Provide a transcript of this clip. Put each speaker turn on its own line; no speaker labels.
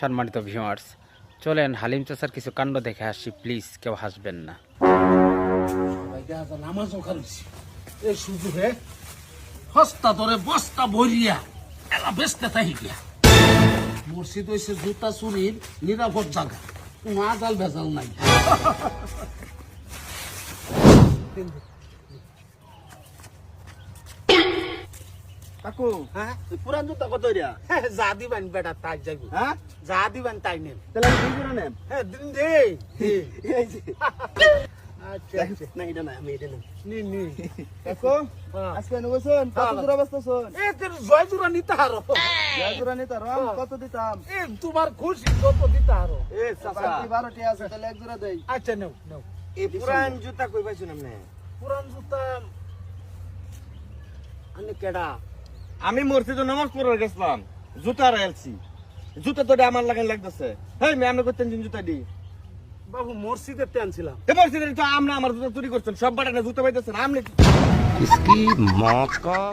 সম্মানিত ভিউয়ার্স চলেন হালিম চাচার কিছু কাণ্ড দেখে আসি। প্লিজ কেউ হাসবেন না।
হস্তা ধরে বস্তা জুতা নিরাপদ জায়গা। আজাল ভেজাল নাই।
কাকু।
হ্যাঁ
পুরান জুতা কত দিয়া
যা দিবেন বেটা তাই যাইব।
হ্যাঁ
যা দিবেন তাই নেন।
তাহলে আমি দুই নেব
হ্যাঁ দিন দে
এই যে।
আচ্ছা
না এটা না আমি এটা নেব
নি নি।
কাকু। আজকে নেবছেন কত। জোড়া বসতেছেন
এ তোর জয় জুরা নিতে হারো।
জোড়া নিতাম
হ্যাঁ।
কত দিতাম?
এ তোমার খুশি কত দিতে হারো?
এ আছে তাহলে এক জোড়া দেই।
আচ্ছা নেও নেও।
এই পুরান জুতা কই পাইছেন আপনি?
পুরান জুতা
আমি কেডা আমি মসজিদে নামাজ পড়ে গেছিলাম জুতা রাখছি জুতা তো আমার লাগান লাগতেছে হেই মে আমরা করতেন দিন জুতা দি
বাবু মসজিদের টানছিলাম
এ মসজিদে তো আমরা আমার জুতা চুরি করছেন সব বাটা জুতা পাইতেছেন আপনি
इसकी माँ का